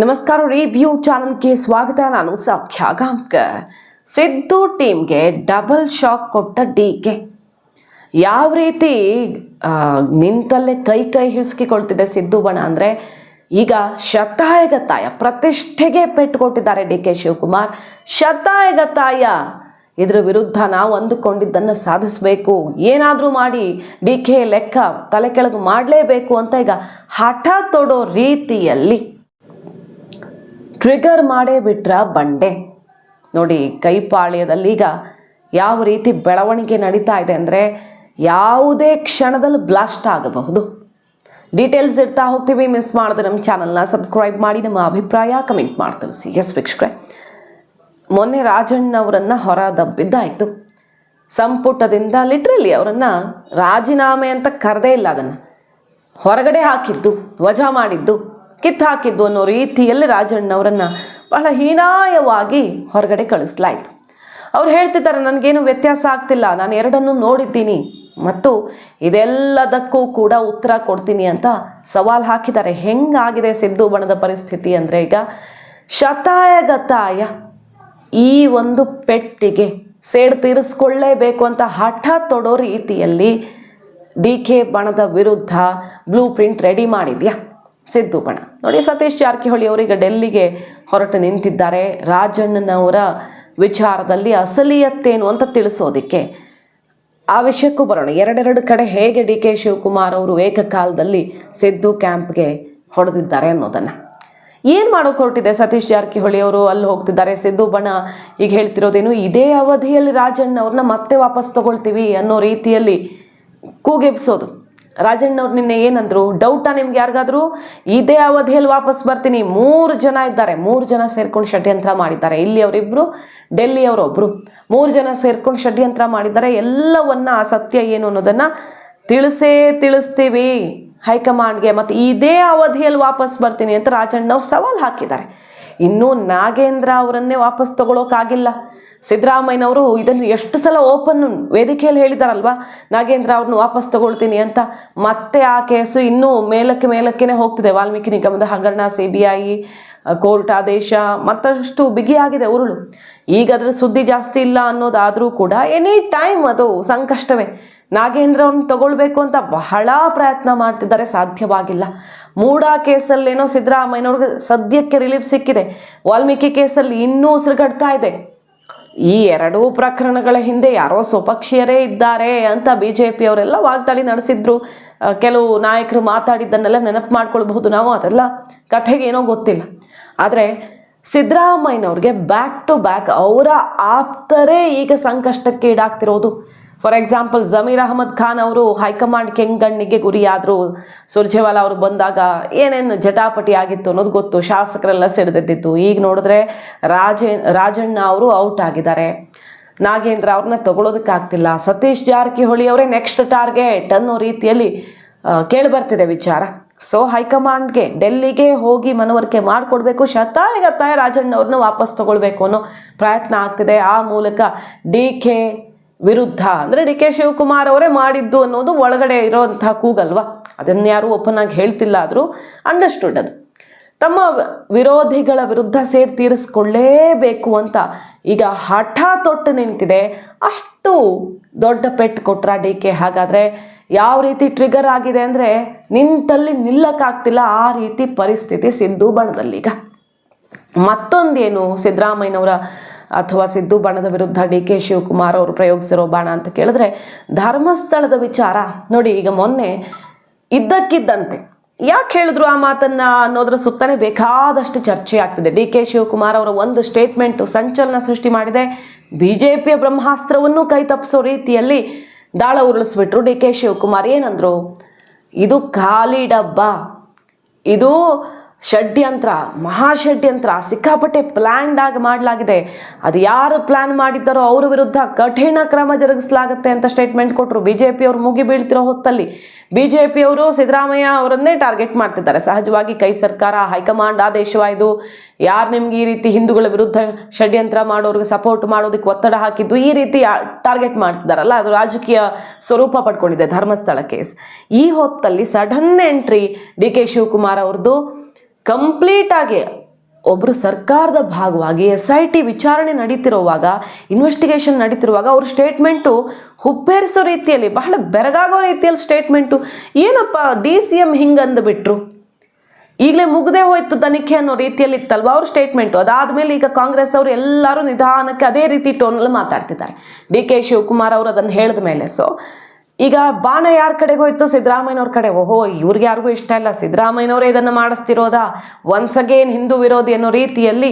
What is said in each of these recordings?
ನಮಸ್ಕಾರ ರಿವ್ಯೂ ಚಾನಲ್ಗೆ ಸ್ವಾಗತ. ನಾನು ಸೌಖ್ಯ ಗಾಂವ್ಕರ್ ಸಿದ್ದು ಟೀಮ್ಗೆ ಡಬಲ್ ಶಾಕ್ ಕೊಟ್ಟ ಡಿ ಕೆ ಯಾವ ರೀತಿ ನಿಂತಲ್ಲೇ ಕೈ ಕೈ ಹಿಸ್ಕಿಕೊಳ್ತಿದೆ ಸಿದ್ದು ಬಣ ಅಂದರೆ, ಈಗ ಶತಾಯಗತಾಯ ಪ್ರತಿಷ್ಠೆಗೆ ಪೆಟ್ಟು ಕೊಟ್ಟಿದ್ದಾರೆ ಡಿ ಕೆ ಶಿವಕುಮಾರ್ ಶತಾಯಗತಾಯ ಇದ್ರ ವಿರುದ್ಧ ನಾವು ಅಂದುಕೊಂಡಿದ್ದನ್ನು ಸಾಧಿಸಬೇಕು. ಏನಾದರೂ ಮಾಡಿ ಡಿ ಕೆ ಲೆಕ್ಕ ತಲೆ ಕೆಳಗೆ ಮಾಡಲೇಬೇಕು ಅಂತ ಈಗ ಹಠ ತೊಡೋ ರೀತಿಯಲ್ಲಿ ಟ್ರಿಗರ್ ಮಾಡೇ ಬಿಟ್ರ ಬಂಡೆ. ನೋಡಿ ಕೈಪಾಳ್ಯದಲ್ಲಿ ಈಗ ಯಾವ ರೀತಿ ಬೆಳವಣಿಗೆ ನಡೀತಾ ಇದೆ ಅಂದರೆ ಯಾವುದೇ ಕ್ಷಣದಲ್ಲಿ ಬ್ಲಾಸ್ಟ್ ಆಗಬಹುದು. ಡೀಟೇಲ್ಸ್ ಇಡ್ತಾ ಹೋಗ್ತೀವಿ. ಮಿಸ್ ಮಾಡಿದ್ರೆ ನಮ್ಮ ಚಾನಲ್ನ ಸಬ್ಸ್ಕ್ರೈಬ್ ಮಾಡಿ, ನಮ್ಮ ಅಭಿಪ್ರಾಯ ಕಮೆಂಟ್ ಮಾಡಿ ಸಿ ಎಸ್ ವೀಕ್ಷಕರೇ, ಮೊನ್ನೆ ರಾಜಣ್ಣವರನ್ನು ಹೊರ ದಬ್ಬಿದ್ದಾಯಿತು. ಸಂಪುಟದಿಂದ ಲಿಟ್ರಲಿ ಅವರನ್ನು ರಾಜೀನಾಮೆ ಅಂತ ಕರೆದೇ ಇಲ್ಲ ಅದನ್ನು. ಹೊರಗಡೆ ಹಾಕಿದ್ದು, ವಜಾ ಮಾಡಿದ್ದು. ಕಿತ್ತು ಹಾಕಿದ್ದು ಅನ್ನೋ ರೀತಿಯಲ್ಲಿ ರಾಜಣ್ಣವರನ್ನು ಬಹಳ ಹೀನಾಯವಾಗಿ ಹೊರಗಡೆ ಕಳಿಸ್ಲಾಯಿತು. ಅವ್ರು ಹೇಳ್ತಿದ್ದಾರೆ, ನನಗೇನು ವ್ಯತ್ಯಾಸ ಆಗ್ತಿಲ್ಲ, ನಾನು ಎರಡನ್ನೂ ನೋಡಿದ್ದೀನಿ ಮತ್ತು ಇದೆಲ್ಲದಕ್ಕೂ ಕೂಡ ಉತ್ತರ ಕೊಡ್ತೀನಿ ಅಂತ ಸವಾಲು ಹಾಕಿದ್ದಾರೆ. ಹೆಂಗಾಗಿದೆ ಸಿದ್ದು ಬಣದ ಪರಿಸ್ಥಿತಿ ಅಂದರೆ ಈಗ? ಶತಾಯಗತಾಯ ಈ ಒಂದು ಪೆಟ್ಟಿಗೆ ಸೇಡ್ ತೀರಿಸ್ಕೊಳ್ಳೇಬೇಕು ಅಂತ ಹಠ ತೊಡೋ ರೀತಿಯಲ್ಲಿ ಡಿ ಕೆ ಬಣದ ವಿರುದ್ಧ ಬ್ಲೂ ಪ್ರಿಂಟ್ ರೆಡಿ ಮಾಡಿದ್ಯಾ ಸಿದ್ದು ಬಣ? ನೋಡಿ ಸತೀಶ್ ಜಾರಕಿಹೊಳಿ ಈಗ ಡೆಲ್ಲಿಗೆ ಹೊರಟು ನಿಂತಿದ್ದಾರೆ. ರಾಜಣ್ಣನವರ ವಿಚಾರದಲ್ಲಿ ಅಸಲಿಯತ್ತೇನು ಅಂತ ತಿಳಿಸೋದಕ್ಕೆ ಆ ವಿಷಯಕ್ಕೂ ಬರೋಣ. ಎರಡೆರಡು ಕಡೆ ಹೇಗೆ ಡಿ ಕೆ ಶಿವಕುಮಾರ್ ಅವರು ಏಕಕಾಲದಲ್ಲಿ ಸಿದ್ದು ಕ್ಯಾಂಪ್ಗೆ ಹೊಡೆದಿದ್ದಾರೆ ಅನ್ನೋದನ್ನು. ಏನು ಮಾಡೋಕೆ ಹೊರಟಿದೆ ಸತೀಶ್ ಜಾರಕಿಹೊಳಿ ಅವರು? ಅಲ್ಲಿ ಹೋಗ್ತಿದ್ದಾರೆ. ಸಿದ್ದು ಬಣ ಈಗ ಹೇಳ್ತಿರೋದೇನು, ಇದೇ ಅವಧಿಯಲ್ಲಿ ರಾಜಣ್ಣ ಅವ್ರನ್ನ ಮತ್ತೆ ವಾಪಸ್ ತಗೊಳ್ತೀವಿ ಅನ್ನೋ ರೀತಿಯಲ್ಲಿ ಕೂಗೆಬ್ಸೋದು. ರಾಜಣ್ಣವ್ರು ನಿನ್ನೆ ಏನಂದ್ರು? ಡೌಟಾ ನಿಮ್ಗೆ ಯಾರಿಗಾದ್ರೂ? ಇದೇ ಅವಧಿಯಲ್ಲಿ ವಾಪಸ್ ಬರ್ತೀನಿ. ಮೂರು ಜನ ಇದ್ದಾರೆ. ಮೂರು ಜನ ಸೇರ್ಕೊಂಡು ಷಡ್ಯಂತ್ರ ಮಾಡಿದ್ದಾರೆ. ಇಲ್ಲಿ ಅವರಿಬ್ರು ಡೆಲ್ಲಿ ಅವರೊಬ್ರು ಮೂರು ಜನ ಸೇರ್ಕೊಂಡು ಷಡ್ಯಂತ್ರ ಮಾಡಿದ್ದಾರೆ. ಎಲ್ಲವನ್ನ ಆ ಸತ್ಯ ಏನು ಅನ್ನೋದನ್ನ ತಿಳಿಸೇ ತಿಳಿಸ್ತೀವಿ ಹೈಕಮಾಂಡ್ಗೆ. ಮತ್ತು ಇದೇ ಅವಧಿಯಲ್ಲಿ ವಾಪಸ್ ಬರ್ತೀನಿ ಅಂತ ರಾಜಣ್ಣವ್ರು ಸವಾಲು ಹಾಕಿದ್ದಾರೆ. ಇನ್ನೂ ನಾಗೇಂದ್ರ ಅವರನ್ನೇ ವಾಪಸ್ ತಗೊಳ್ಳೋಕ್ಕಾಗಿಲ್ಲ ಸಿದ್ದರಾಮಯ್ಯನವರು ಇದನ್ನು ಎಷ್ಟು ಸಲ ಓಪನ್ ವೇದಿಕೆಯಲ್ಲಿ ಹೇಳಿದಾರಲ್ವಾ? ನಾಗೇಂದ್ರ ಅವ್ರನ್ನ ವಾಪಸ್ ತಗೊಳ್ತೀನಿ ಅಂತ. ಮತ್ತೆ ಆ ಕೇಸು ಇನ್ನೂ ಮೇಲಕ್ಕೆ ಮೇಲಕ್ಕೇನೆ ಹೋಗ್ತಿದೆ. ವಾಲ್ಮೀಕಿ ನಿಗಮದ ಹಗರಣ, ಸಿ ಬಿ ಐ, ಕೋರ್ಟ್ ಆದೇಶ, ಮತ್ತಷ್ಟು ಬಿಗಿಯಾಗಿದೆ ಉರುಳು. ಈಗ ಅದರ ಸುದ್ದಿ ಜಾಸ್ತಿ ಇಲ್ಲ ಅನ್ನೋದಾದರೂ ಕೂಡ ಎನಿ ಟೈಮ್ ಅದು ಸಂಕಷ್ಟವೇ. ನಾಗೇಂದ್ರ ಅವ್ರನ್ನ ತಗೊಳ್ಬೇಕು ಅಂತ ಬಹಳ ಪ್ರಯತ್ನ ಮಾಡ್ತಿದ್ದಾರೆ. ಸಾಧ್ಯವಾಗಿಲ್ಲ. ಮೂಡ ಕೇಸಲ್ಲೇನೋ ಸಿದ್ದರಾಮಯ್ಯನವ್ರಿಗೆ ಸದ್ಯಕ್ಕೆ ರಿಲೀಫ್ ಸಿಕ್ಕಿದೆ. ವಾಲ್ಮೀಕಿ ಕೇಸಲ್ಲಿ ಇನ್ನೂ ಉಸಿರುಗಡ್ತಾ ಇದೆ. ಈ ಎರಡೂ ಪ್ರಕರಣಗಳ ಹಿಂದೆ ಯಾರೋ ಸ್ವಪಕ್ಷೀಯರೇ ಇದ್ದಾರೆ ಅಂತ ಬಿ ಜೆ ಪಿಯವರೆಲ್ಲ ವಾಗ್ದಾಳಿ ನಡೆಸಿದ್ರು. ಕೆಲವು ನಾಯಕರು ಮಾತಾಡಿದ್ದನ್ನೆಲ್ಲ ನೆನಪು ಮಾಡ್ಕೊಳ್ಬಹುದು ನಾವು, ಅದೆಲ್ಲ ಕಥೆಗೆ ಏನೋ ಗೊತ್ತಿಲ್ಲ. ಆದರೆ ಸಿದ್ದರಾಮಯ್ಯನವ್ರಿಗೆ ಬ್ಯಾಕ್ ಟು ಬ್ಯಾಕ್ ಅವರ ಆಪ್ತರೇ ಈಗ ಸಂಕಷ್ಟಕ್ಕೆ ಈಡಾಗ್ತಿರೋದು. ಫಾರ್ ಎಕ್ಸಾಂಪಲ್ ಜಮೀರ್ ಅಹಮದ್ ಖಾನ್ ಅವರು ಹೈಕಮಾಂಡ್ ಕೆಂಗಣ್ಣಿಗೆ ಗುರಿಯಾದರು. ಸುರ್ಜೇವಾಲಾ ಅವರು ಬಂದಾಗ ಏನೇನು ಜಟಾಪಟಿ ಆಗಿತ್ತು ಅನ್ನೋದು ಗೊತ್ತು. ಶಾಸಕರೆಲ್ಲ ಸಿಡಿದಿದ್ದಿತ್ತು ಈಗ ನೋಡಿದ್ರೆ ರಾಜೇ, ರಾಜಣ್ಣ ಅವರು ಔಟ್ ಆಗಿದ್ದಾರೆ. ನಾಗೇಂದ್ರ ಅವ್ರನ್ನ ತಗೊಳ್ಳೋದಕ್ಕಾಗ್ತಿಲ್ಲ ಸತೀಶ್ ಜಾರಕಿಹೊಳಿ ಅವರೇ ನೆಕ್ಸ್ಟ್ ಟಾರ್ಗೆಟ್ ಅನ್ನೋ ರೀತಿಯಲ್ಲಿ ಕೇಳಿಬರ್ತಿದೆ ವಿಚಾರ. ಸೊ ಹೈಕಮಾಂಡ್ಗೆ, ಡೆಲ್ಲಿಗೆ ಹೋಗಿ ಮನವರಿಕೆ ಮಾಡಿಕೊಡ್ಬೇಕು. ಶತಾಯಗತಾಯ ರಾಜಣ್ಣ ಅವ್ರನ್ನ ವಾಪಸ್ ತಗೊಳ್ಬೇಕು ಅನ್ನೋ ಪ್ರಯತ್ನ ಆಗ್ತಿದೆ. ಆ ಮೂಲಕ ಡಿ ಕೆ ವಿರುದ್ಧ. ಅಂದರೆ ಡಿ ಕೆ ಶಿವಕುಮಾರ್ ಅವರೇ ಮಾಡಿದ್ದು ಅನ್ನೋದು ಒಳಗಡೆ ಇರೋವಂಥ ಕೂಗಲ್ವಾ? ಅದನ್ನು ಯಾರೂ ಓಪನ್ ಆಗಿ ಹೇಳ್ತಿಲ್ಲ ಆದರೂ ಅಂಡರ್ಸ್ಟುಡ್ ಅದು. ತಮ್ಮ ವಿರೋಧಿಗಳ ವಿರುದ್ಧ ಸೇರಿ ತೀರಿಸ್ಕೊಳ್ಳೇಬೇಕು ಅಂತ ಈಗ ಹಠ ತೊಟ್ಟು ನಿಂತಿದೆ. ಅಷ್ಟು ದೊಡ್ಡ ಪೆಟ್ಟು ಕೊಟ್ರ ಡಿ ಕೆ. ಹಾಗಾದರೆ ಯಾವ ರೀತಿ ಟ್ರಿಗರ್ ಆಗಿದೆ ಅಂದರೆ ನಿಂತಲ್ಲಿ ನಿಲ್ಲಕ್ಕಾಗ್ತಿಲ್ಲ ಆ ರೀತಿ ಪರಿಸ್ಥಿತಿ ಸಿದ್ದು ಈಗ ಮತ್ತೊಂದೇನು ಸಿದ್ದರಾಮಯ್ಯನವರ ಅಥವಾ ಸಿದ್ದು ಬಣದ ವಿರುದ್ಧ ಡಿ ಕೆ ಶಿವಕುಮಾರ್ ಅವರು ಪ್ರಯೋಗಿಸಿರೋ ಬಾಣ ಅಂತ ಕೇಳಿದ್ರೆ ಧರ್ಮಸ್ಥಳದ ವಿಚಾರ. ನೋಡಿ, ಈಗ ಮೊನ್ನೆ ಇದ್ದಕ್ಕಿದ್ದಂತೆ. ಯಾಕೆ ಹೇಳಿದ್ರು ಆ ಮಾತನ್ನ ಅನ್ನೋದ್ರ ಸುತ್ತಲೇ ಬೇಕಾದಷ್ಟು ಚರ್ಚೆ ಆಗ್ತಿದೆ. ಡಿ ಕೆ ಶಿವಕುಮಾರ್ ಅವರ ಒಂದು ಸ್ಟೇಟ್ಮೆಂಟು ಸಂಚಲನ ಸೃಷ್ಟಿ ಮಾಡಿದೆ. ಬಿ ಜೆ ಪಿಯ ಬ್ರಹ್ಮಾಸ್ತ್ರವನ್ನು ಕೈ ತಪ್ಪಿಸೋ ರೀತಿಯಲ್ಲಿ ದಾಳ ಉರುಳಿಸ್ಬಿಟ್ರು ಡಿ ಕೆ ಶಿವಕುಮಾರ್. ಏನಂದ್ರು? ಇದು ಖಾಲಿ ಡಬ್ಬ. ಇದು ಷಡ್ಯಂತ್ರ, ಮಹಾಷಡ್ಯಂತ್ರ ಸಿಕ್ಕಾಪಟ್ಟೆ ಪ್ಲ್ಯಾಂಡ್ ಆಗಿ ಮಾಡಲಾಗಿದೆ. ಅದು ಯಾರು ಪ್ಲ್ಯಾನ್ ಮಾಡಿದ್ದಾರೋ ಅವ್ರ ವಿರುದ್ಧ ಕಠಿಣ ಕ್ರಮ ಜರುಗಿಸಲಾಗುತ್ತೆ ಅಂತ ಸ್ಟೇಟ್ಮೆಂಟ್ ಕೊಟ್ಟರು ಬಿ ಜೆ ಪಿಯವರು ಮುಗಿ ಬೀಳ್ತಿರೋ ಹೊತ್ತಲ್ಲಿ. ಬಿ ಜೆ ಪಿಯವರು ಸಿದ್ದರಾಮಯ್ಯ ಅವರನ್ನೇ ಟಾರ್ಗೆಟ್ ಮಾಡ್ತಿದ್ದಾರೆ. ಸಹಜವಾಗಿ ಕೈ ಸರ್ಕಾರ, ಹೈಕಮಾಂಡ್ ಆದೇಶವಾಯಿತು ಯಾರು ನಿಮ್ಗೆ ಈ ರೀತಿ ಹಿಂದೂಗಳ ವಿರುದ್ಧ ಷಡ್ಯಂತ್ರ ಮಾಡೋರಿಗೆ ಸಪೋರ್ಟ್ ಮಾಡೋದಕ್ಕೆ ಒತ್ತಡ ಹಾಕಿದ್ದು ಈ ರೀತಿ ಟಾರ್ಗೆಟ್ ಮಾಡ್ತಿದ್ದಾರಲ್ಲ? ಅದು ರಾಜಕೀಯ ಸ್ವರೂಪ ಪಡ್ಕೊಂಡಿದೆ ಧರ್ಮಸ್ಥಳ ಕೇಸ್ ಈ ಹೊತ್ತಲ್ಲಿ sudden entry D K Shivakumar ಅವ್ರದ್ದು ಕಂಪ್ಲೀಟ್ ಆಗಿ ಒಬ್ಬರು ಸರ್ಕಾರದ ಭಾಗವಾಗಿ ಎಸ್ ಐ ಟಿ ವಿಚಾರಣೆ ನಡೀತಿರುವಾಗ ಇನ್ವೆಸ್ಟಿಗೇಷನ್ ನಡೀತಿರುವಾಗ ಅವ್ರ ಸ್ಟೇಟ್ಮೆಂಟು ಹುಬ್ಬೇರಿಸೋ ರೀತಿಯಲ್ಲಿ, ಬಹಳ ಬೆರಗಾಗೋ ರೀತಿಯಲ್ಲಿ ಸ್ಟೇಟ್ಮೆಂಟು ಏನಪ್ಪ ಡಿ ಸಿ ಎಂ ಹಿಂಗೆ ಅಂದುಬಿಟ್ರು? ಈಗಲೇ ಮುಗದೆ ಹೋಯ್ತು ತನಿಖೆ ಅನ್ನೋ ರೀತಿಯಲ್ಲಿ ಇತ್ತಲ್ವ ಅವ್ರ ಸ್ಟೇಟ್ಮೆಂಟು ಅದಾದ್ಮೇಲೆ ಈಗ ಕಾಂಗ್ರೆಸ್ ಅವರು ಎಲ್ಲರೂ ನಿಧಾನಕ್ಕೆ ಅದೇ ರೀತಿ ಟೋನಲ್ಲಿ ಮಾತಾಡ್ತಿದ್ದಾರೆ. ಡಿ ಕೆ ಶಿವಕುಮಾರ್ ಅವರು ಅದನ್ನು ಹೇಳಿದ ಮೇಲೆ. ಸೊ ಈಗ ಬಾಣ ಯಾರ ಕಡೆಗೆ ಹೋಯ್ತು ಸಿದ್ದರಾಮಯ್ಯನವ್ರ ಕಡೆ ಓಹೋ, ಇವ್ರಿಗೆ ಯಾರಿಗೂ ಇಷ್ಟ ಇಲ್ಲ. ಸಿದ್ದರಾಮಯ್ಯನವರೇ ಇದನ್ನು ಮಾಡಿಸ್ತಿರೋದಾ? ಒನ್ಸ್ ಅಗೇನ್ ಹಿಂದೂ ವಿರೋಧಿ ಅನ್ನೋ ರೀತಿಯಲ್ಲಿ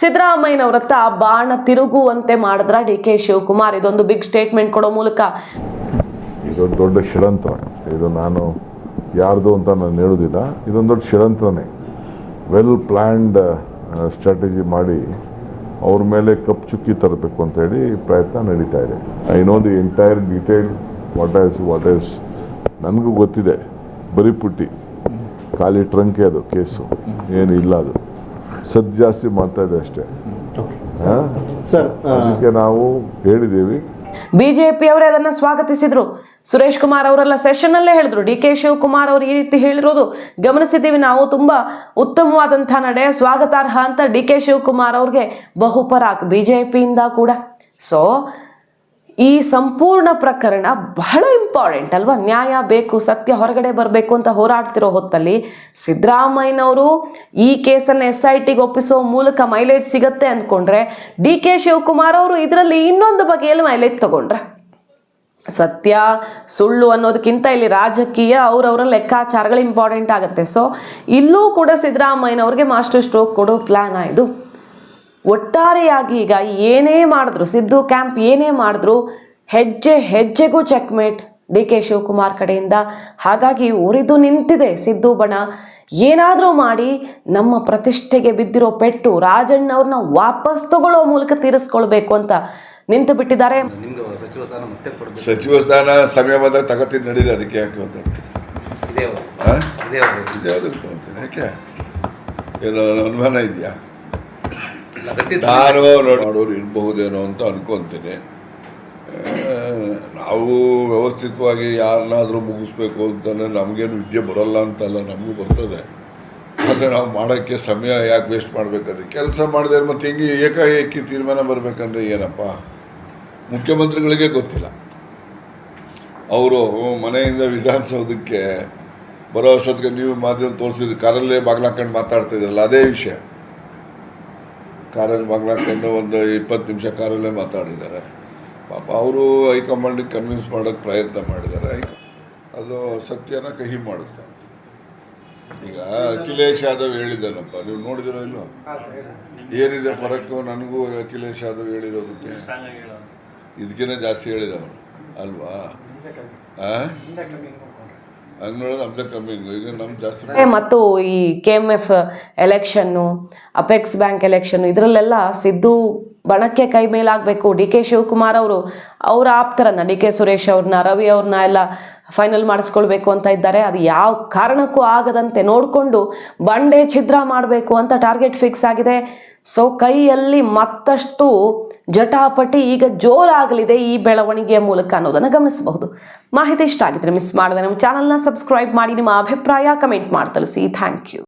ಸಿದ್ದರಾಮಯ್ಯನವ್ರ ಹತ್ರ ಆ ಬಾಣ ತಿರುಗುವಂತೆ ಮಾಡಿದ್ರ ಡಿ ಕೆ ಶಿವಕುಮಾರ್? ಇದೊಂದು ಬಿಗ್ ಸ್ಟೇಟ್ಮೆಂಟ್ ಕೊಡೋ ಮೂಲಕ. ಇದೊಂದು ದೊಡ್ಡ ಷಡಂತ್ರ. ಇದು ನಾನು ಯಾರ್ದು ಅಂತ ನಾನು ಹೇಳೋದಿಲ್ಲ. ಇದೊಂದು ದೊಡ್ಡ ಷಡಂತ್ರನೇ. ವೆಲ್ ಪ್ಲ್ಯಾಂಡ್ ಸ್ಟ್ರಾಟಜಿ ಮಾಡಿ ಅವ್ರ ಮೇಲೆ ಕಪ್ ಚುಕ್ಕಿ ತರಬೇಕು ಅಂತ ಹೇಳಿ ಪ್ರಯತ್ನ ನಡೀತಾ ಇದೆ. I know the entire detail what as what as ನನಗೂ ಗೊತ್ತಿದೆ ಬರೀ ಪುಟ್ಟಿ. ಖಾಲಿ ಟ್ರಂಕೆ ಅದು ಕೇಸು. ಏನು ಇಲ್ಲ ಅದು. ಸದ್ ಜಾಸ್ತಿ ಮಾಡ್ತಾ ಇದೆ ಅಷ್ಟೇ. ಹಾ? ಸರ್ ಅದಕ್ಕೆ ನಾವು ಹೇಳಿದ್ದೀವಿ. ಬಿಜೆಪಿ ಅವರೇ ಅದನ್ನ ಸ್ವಾಗತಿಸಿದ್ರು. ಸುರೇಶ್ ಕುಮಾರ್ ಅವರೆಲ್ಲ ಸೆಷನ್ ಅಲ್ಲೇ ಹೇಳಿದ್ರು. ಡಿ ಕೆ ಶಿವಕುಮಾರ್ ಅವರು ಈ ರೀತಿ ಹೇಳಿರೋದು ಗಮನಿಸಿದ್ದೀವಿ ನಾವು. ತುಂಬಾ ಉತ್ತಮವಾದಂತಹ ನಡೆ ಸ್ವಾಗತಾರ್ಹ ಅಂತ ಡಿ ಕೆ ಶಿವಕುಮಾರ್ ಅವ್ರಿಗೆ ಬಹುಪರಾಕ್ ಬಿಜೆಪಿಯಿಂದ ಕೂಡ. ಸೊ ಈ ಸಂಪೂರ್ಣ ಪ್ರಕರಣ ಬಹಳ ಇಂಪಾರ್ಟೆಂಟ್ ಅಲ್ವಾ? ನ್ಯಾಯ ಬೇಕು, ಸತ್ಯ ಹೊರಗಡೆ ಬರಬೇಕು ಅಂತ ಹೋರಾಡ್ತಿರೋ ಹೊತ್ತಲ್ಲಿ ಸಿದ್ದರಾಮಯ್ಯನವರು ಈ ಕೇಸನ್ನು ಎಸ್ ಐ ಟಿಗೆ ಒಪ್ಪಿಸೋ ಮೂಲಕ ಮೈಲೇಜ್ ಸಿಗತ್ತೆ ಅಂದ್ಕೊಂಡ್ರೆ ಡಿ ಕೆ ಶಿವಕುಮಾರ್ ಅವರು ಇದರಲ್ಲಿ ಇನ್ನೊಂದು ಬಗೆಯಲ್ಲಿ ಮೈಲೇಜ್ ತಗೊಂಡ್ರೆ. ಸತ್ಯ, ಸುಳ್ಳು ಅನ್ನೋದಕ್ಕಿಂತ ಇಲ್ಲಿ ರಾಜಕೀಯ ಅವರವರ ಲೆಕ್ಕಾಚಾರಗಳು ಇಂಪಾರ್ಟೆಂಟ್ ಆಗುತ್ತೆ. ಸೊ ಇಲ್ಲೂ ಕೂಡ ಸಿದ್ದರಾಮಯ್ಯನವ್ರಿಗೆ ಮಾಸ್ಟರ್ ಸ್ಟ್ರೋಕ್ ಕೊಡೋ ಪ್ಲ್ಯಾನ್ ಇದು. ಒಟ್ಟಾರೆಯಾಗಿ ಈಗ ಏನೇ ಮಾಡಿದ್ರು ಸಿದ್ದು ಕ್ಯಾಂಪ್ ಏನೇ ಮಾಡಿದ್ರು ಹೆಜ್ಜೆ ಹೆಜ್ಜೆಗೂ ಚೆಕ್ಮೇಟ್ ಡಿ ಕೆ ಶಿವಕುಮಾರ್ ಕಡೆಯಿಂದ. ಹಾಗಾಗಿ ಉರಿದು ನಿಂತಿದೆ ಸಿದ್ದು ಬಣ. ಏನಾದರೂ ಮಾಡಿ ನಮ್ಮ ಪ್ರತಿಷ್ಠೆಗೆ ಬಿದ್ದಿರೋ ಪೆಟ್ಟು ರಾಜಣ್ಣವ್ರನ್ನ ವಾಪಸ್ ತಗೊಳ್ಳೋ ಮೂಲಕ ತೀರಿಸ್ಕೊಳ್ಬೇಕು ಅಂತ ನಿಂತು ಬಿಟ್ಟಿದ್ದಾರೆ ಸಚಿವ ಸ್ಥಾನ ಮತ್ತೆ ಸಚಿವ ಸ್ಥಾನ ಸಮಯ ಬಂದಾಗ ತಗತಿ ನಡೀಲಿ ಅದಕ್ಕೆ ಯಾಕೆ ಅಂತ ಯಾಕೆ? ಏನೋ ಅನುಮಾನ ಇದೆಯಾ? ಇಲ್ಲ ಮಾಡೋರು ಇರಬಹುದೇನೋ ಅಂತ ಅನ್ಕೊಂತೀನಿ. ನಾವು ವ್ಯವಸ್ಥಿತವಾಗಿ ಯಾರನ್ನಾದರೂ ಮುಗಿಸ್ಬೇಕು ಅಂತಲೇ ನಮಗೇನು ವಿದ್ಯೆ ಬರಲ್ಲ ಅಂತಲ್ಲ, ನಮಗೂ ಬರ್ತದೆ. ಆದರೆ ನಾವು ಮಾಡೋಕ್ಕೆ ಸಮಯ ಯಾಕೆ ವೇಸ್ಟ್ ಮಾಡಬೇಕಂದ್ರೆ ಕೆಲಸ ಮಾಡಿದೆ ಮತ್ತು ಹೆಂಗೆ ಏಕಾಏಕಿ ತೀರ್ಮಾನ ಬರಬೇಕಂದ್ರೆ ಏನಪ್ಪ? ಮುಖ್ಯಮಂತ್ರಿಗಳಿಗೆ ಗೊತ್ತಿಲ್ಲ. ಅವರು ಮನೆಯಿಂದ ವಿಧಾನಸೌಧಕ್ಕೆ ಬರೋ ಅಷ್ಟೊತ್ತಿಗೆ ನೀವು ಮಾಧ್ಯಮ ತೋರಿಸಿದ್ರೆ ಕಾರಲ್ಲೇ ಬಾಗ್ಲಾಕೊಂಡು ಮಾತಾಡ್ತಾ ಇದ್ರಲ್ಲ, ಅದೇ ವಿಷಯ. ಕಾರಲ್ಲಿ ಬಾಗ್ಲಾಕೊಂಡು ಒಂದು ಇಪ್ಪತ್ತು ನಿಮಿಷ ಕಾರಲ್ಲೇ ಮಾತಾಡಿದ್ದಾರೆ. ಪಾಪ ಅವರು ಹೈಕಮಾಂಡಿಗೆ ಕನ್ವಿನ್ಸ್ ಮಾಡೋಕ್ಕೆ ಪ್ರಯತ್ನ ಮಾಡಿದ್ದಾರೆ. ಅದು ಸತ್ಯನ ಕಹಿ ಮಾಡುತ್ತೆ. ಈಗ ಅಖಿಲೇಶ್ ಯಾದವ್ ಹೇಳಿದ್ದಾನಪ್ಪ. ನೀವು ನೋಡಿದಿರೋ ಇಲ್ಲ ಏನಿದೆ ಫರಕ್ಕು? ನನಗೂ ಅಖಿಲೇಶ್ ಯಾದವ್ ಹೇಳಿರೋದಕ್ಕೆ. ಇದಕ್ಕಿಂತ ಜಾಸ್ತಿ ಹೇಳಿದವನು. ಅಲ್ವಾ? ಮತ್ತು ಈ K M F election apex bank election ಇದರಲ್ಲೆಲ್ಲ ಸಿದ್ದು ಬಣಕ್ಕೆ ಕೈ ಮೇಲಾಗಬೇಕು. ಡಿ ಕೆ ಶಿವಕುಮಾರ್ ಅವರು, ಅವರ ಆಪ್ತರನ್ನ ಡಿ ಕೆ ಸುರೇಶ್ ಅವ್ರನ್ನ, ರವಿ ಅವ್ರನ್ನ ಎಲ್ಲ ಫೈನಲ್ ಮಾಡಿಸ್ಕೊಳ್ಬೇಕು ಅಂತ ಇದ್ದಾರೆ. ಅದು ಯಾವ ಕಾರಣಕ್ಕೂ ಆಗದಂತೆ ನೋಡಿಕೊಂಡು ಬಂಡೆ ಛಿದ್ರ ಮಾಡಬೇಕು ಅಂತ ಟಾರ್ಗೆಟ್ ಫಿಕ್ಸ್ ಆಗಿದೆ. ಸೊ ಕೈಯಲ್ಲಿ ಮತ್ತಷ್ಟು ಜಟಾಪಟಿ ಈಗ ಜೋರಾಗಲಿದೆ ಈ ಬೆಳವಣಿಗೆಯ ಮೂಲಕ ಅನ್ನೋದನ್ನು ಗಮನಿಸಬಹುದು. ಮಾಹಿತಿ ಇಷ್ಟ ಆಗಿದ್ರೆ ಮಿಸ್ ಮಾಡದೆ ನಮ್ಮ ಚಾನಲ್ನ ಸಬ್ಸ್ಕ್ರೈಬ್ ಮಾಡಿ, ನಿಮ್ಮ ಅಭಿಪ್ರಾಯ ಕಮೆಂಟ್ ಮಾಡಿ, ತಿಳಿಸಿ. Thank you